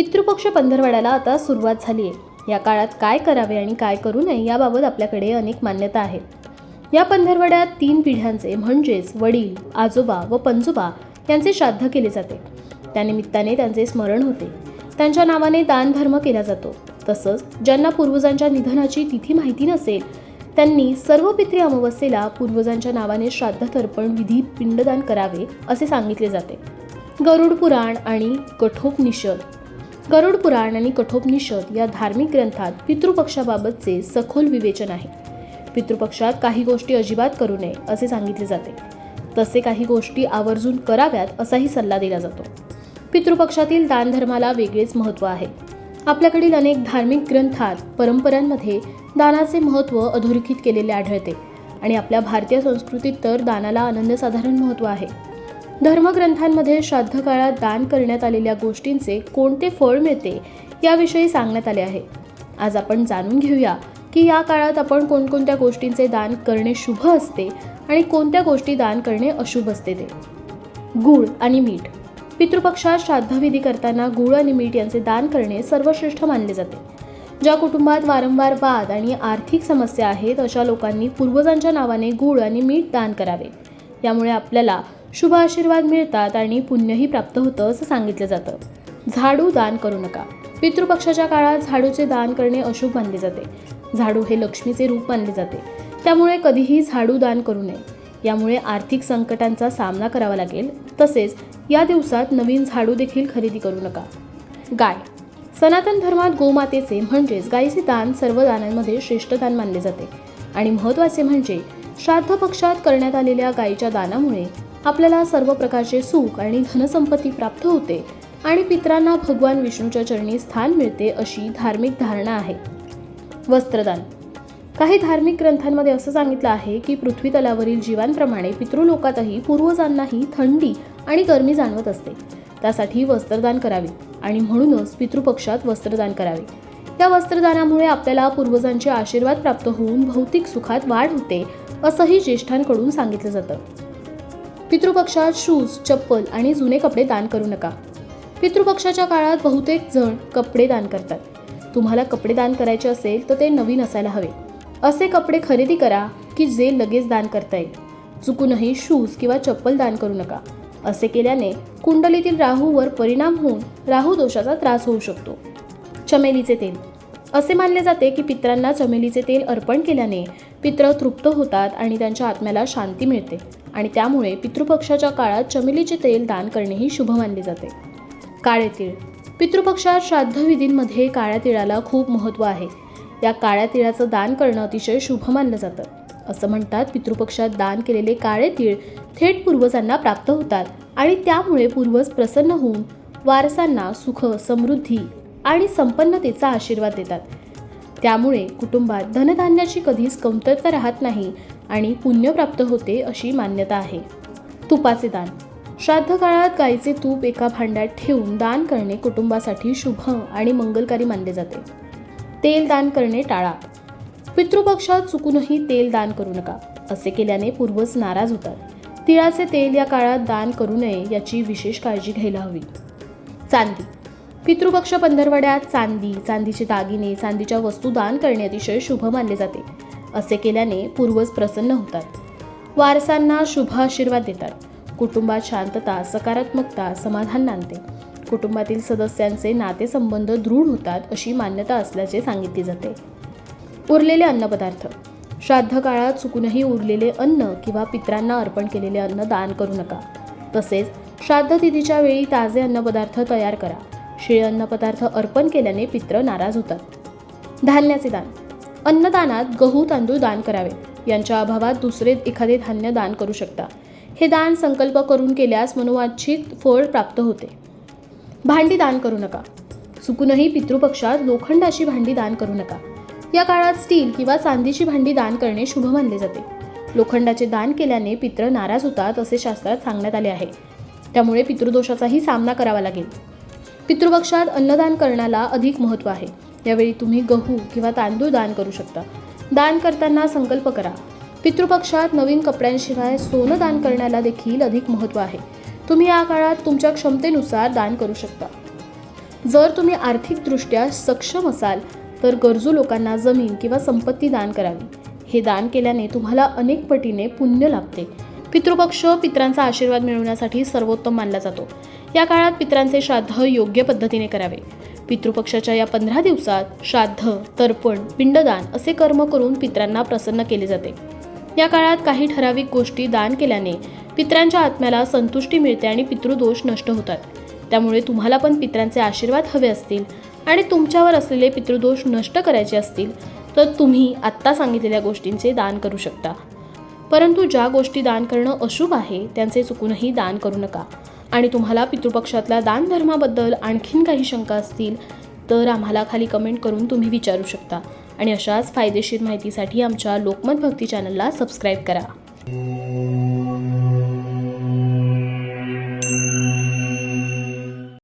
पितृपक्ष पंधरवड्याला आता सुरुवात झाली आहे. या काळात काय करावे आणि काय करू नये याबाबत आपल्याकडे अनेक मान्यता आहेत. या पंधरवड्यात तीन पिढ्यांचे म्हणजेच वडील आजोबा व पंजोबा यांचे श्राद्ध केले जाते. त्यानिमित्ताने त्यांचे स्मरण होते. त्यांच्या नावाने दानधर्म केला जातो. तसंच ज्यांना पूर्वजांच्या निधनाची तिथी माहिती नसेल त्यांनी सर्व पितृ अमावस्येला पूर्वजांच्या नावाने श्राद्ध तर्पण विधी पिंडदान करावे असे सांगितले जाते. गरुड पुराण आणि कठोपनिषद करोड पुराण आणि कठोपनिषद या धार्मिक ग्रंथात पितृपक्षाबाबतचे सखोल विवेचन आहे. पितृपक्षात काही गोष्टी अजिबात करू नये असे सांगितले जाते. तसे काही गोष्टी आवर्जून कराव्यात असाही सल्ला दिला जातो. पितृपक्षातील दानधर्माला वेगळेच महत्त्व आहे. आपल्याकडील अनेक धार्मिक ग्रंथात परंपरांमध्ये दानाचे महत्त्व अधोरेखित केलेले आढळते आणि आपल्या भारतीय संस्कृतीत तर दानाला अनन्यसाधारण महत्त्व आहे. धर्मग्रंथांमध्ये श्राद्ध काळात दान करण्यात आलेल्या गोष्टींचे कोणते फळ मिळते याविषयी सांगण्यात आले आहे. आज आपण जाणून घेऊया की या काळात आपण कोणकोणत्या गोष्टींचे दान करणे शुभ असते आणि कोणत्या गोष्टी दान करणे अशुभ असते ते. गूळ आणि मीठ. पितृपक्षात श्राद्धविधी करताना गूळ आणि मीठ यांचे दान करणे सर्वश्रेष्ठ मानले जाते. ज्या कुटुंबात वारंवार वाद आणि आर्थिक समस्या आहेत अशा लोकांनी पूर्वजांच्या नावाने गूळ आणि मीठ दान करावे. यामुळे आपल्याला शुभ आशीर्वाद मिळतात आणि पुण्यही प्राप्त होतं असं सांगितलं जातं. झाडू दान करू नका. पितृपक्षाच्या काळात झाडूचे दान करणे अशुभ मानले जाते. झाडू हे लक्ष्मीचे रूप मानले जाते. त्यामुळे कधीही झाडू दान करू नये. यामुळे आर्थिक संकटांचा सामना करावा लागेल. तसेच या दिवसात नवीन झाडू देखील खरेदी करू नका. गाय. सनातन धर्मात गोमातेचे म्हणजेच गायीचे दान सर्व दानांमध्ये श्रेष्ठ दान मानले जाते. आणि महत्त्वाचे म्हणजे श्राद्ध पक्षात करण्यात आलेल्या गायीच्या दानामुळे आपल्याला सर्व प्रकारचे सुख आणि धनसंपत्ती प्राप्त होते आणि पित्रांना भगवान विष्णूच्या चरणी स्थान मिळते अशी धार्मिक धारणा आहे. वस्त्रदान. काही धार्मिक ग्रंथांमध्ये असं सांगितलं आहे की पृथ्वी तलावरील जीवांप्रमाणे पितृलोकातही पूर्वजांनाही थंडी आणि गरमी जाणवत असते. त्यासाठी वस्त्रदान करावे आणि म्हणूनच पितृपक्षात वस्त्रदान करावे. या वस्त्रदानामुळे आपल्याला पूर्वजांचे आशीर्वाद प्राप्त होऊन भौतिक सुखात वाढ होते असंही ज्येष्ठांकडून सांगितलं जातं. पितृपक्षात शूज चप्पल आणि जुने कपडे दान करू नका. पितृपक्षाच्या काळात बहुतेक जण कपडे दान करतात. तुम्हाला कपडे दान करायचे असेल तर ते नवीन असायला हवे. असे कपडे खरेदी करा की जे लगेच दान करता येईल. चुकूनही शूज किंवा चप्पल दान करू नका. असे केल्याने कुंडलीतील राहूवर परिणाम होऊन राहू दोषाचा त्रास होऊ शकतो. चमेलीचे तेल असे मानले जाते की पित्रांना चमेलीचे तेल अर्पण केल्याने पित्र तृप्त होतात आणि त्यांच्या आत्म्याला शांती मिळते. आणि त्यामुळे पितृपक्षाच्या काळात चमेलीचे तेल दान करणेही शुभ मानले जाते. काळे तीळ पितृपक्षात श्राद्धविधींमध्ये काळ्या तिळाला खूप महत्त्व आहे. या काळ्या तिळाचं दान करणं अतिशय शुभ मानलं जातं. असं म्हणतात पितृपक्षात दान केलेले काळे तीळ थेट पूर्वजांना प्राप्त होतात आणि त्यामुळे पूर्वज प्रसन्न होऊन वारसांना सुख समृद्धी आणि संपन्नतेचा आशीर्वाद देतात. त्यामुळे कुटुंबात धनधान्याची कधीच कमतरता राहत नाही आणि पुण्य प्राप्त होते अशी मान्यता आहे. तुपाचे दान. श्राद्ध काळात गाईचे तूप एका भांड्यात ठेवून दान करणे कुटुंबासाठी शुभ आणि मंगलकारी मानले जाते. तेल दान करणे टाळा. पितृपक्षात चुकूनही तेल दान करू नका असे केल्याने पूर्वज नाराज होतात. तिळाचे तेल या काळात दान करू नये याची विशेष काळजी घ्यायला हवी. चांदी. पितृपक्ष पंधरवड्यात चांदी चांदीचे दागिने चांदीच्या वस्तू दान करणे अतिशय शुभ मानले जाते. असे केल्याने पूर्वज प्रसन्न होतात. वारसांना शुभ आशीर्वाद देतात. कुटुंबात शांतता सकारात्मकता समाधान नांदते. कुटुंबातील सदस्यांचे नातेसंबंध दृढ होतात अशी मान्यता असल्याचे सांगितले जाते. उरलेले अन्नपदार्थ. श्राद्ध काळात चुकूनही उरलेले अन्न किंवा पित्रांना अर्पण केलेले अन्न दान करू नका. तसेच श्राद्ध तिथीच्या वेळी ताजे अन्नपदार्थ तयार करा. शिळे अन्नपदार्थ अर्पण केल्याने पित्र नाराज होतात. धान्याचे दान. अन्नदानात गहू तांदूळ दान करावे. यांच्या अभावात दुसरे एखादे धान्य दान करू शकता. हे दान संकल्प करून केल्यास मनोवांछित फळ प्राप्त होते. भांडी दान करू नका. चुकूनही पितृपक्षात लोखंडाची भांडी दान करू नका. या काळात स्टील किंवा चांदीची भांडी दान करणे शुभ मानले जाते. लोखंडाचे दान केल्याने पित्र नाराज होतात असे शास्त्रात सांगण्यात आले आहे. त्यामुळे पितृदोषाचाही सामना करावा लागेल. पितृपक्षात अन्नदान करण्याला अधिक महत्त्व आहे. यावेळी तुम्ही गहू किंवा तांदूळ दान करू शकता. दान करताना संकल्प करा. पितृपक्षात नवीन कपड्यांशिवाय सोनं दान करण्याला देखील अधिक महत्त्व आहे. तुम्ही या काळात तुमच्या क्षमतेनुसार दान करू शकता. जर तुम्ही आर्थिकदृष्ट्या सक्षम असाल तर गरजू लोकांना जमीन किंवा संपत्ती दान करावी. हे दान केल्याने तुम्हाला अनेक पटीने पुण्य लाभते. पितृपक्ष पित्रांचा आशीर्वाद मिळवण्यासाठी सर्वोत्तम मानला जातो. या काळात पित्रांचे श्राद्ध योग्य पद्धतीने करावे. पितृपक्षाच्या या पंधरा दिवसात श्राद्ध तर्पण पिंडदान असे कर्म करून पित्रांना प्रसन्न केले जाते. या काळात काही ठराविक गोष्टी दान केल्याने पित्रांच्या आत्म्याला संतुष्टी मिळते आणि पितृदोष नष्ट होतात. त्यामुळे तुम्हाला पण पित्रांचे आशीर्वाद हवे असतील आणि तुमच्यावर असलेले पितृदोष नष्ट करायचे असतील तर तुम्ही आत्ता सांगितलेल्या गोष्टींचे दान करू शकता. परंतु ज्या गोष्टी दान करणं अशुभ आहे त्यांचे चुकूनही दान करू नका. आणि तुम्हाला पितृपक्षातल्या दानधर्माबद्दल आणखीन काही शंका असतील तर आम्हाला खाली कमेंट करून तुम्ही विचारू शकता. आणि अशाच फायदेशीर माहितीसाठी आमच्या लोकमत भक्ती चॅनलला सबस्क्राईब करा.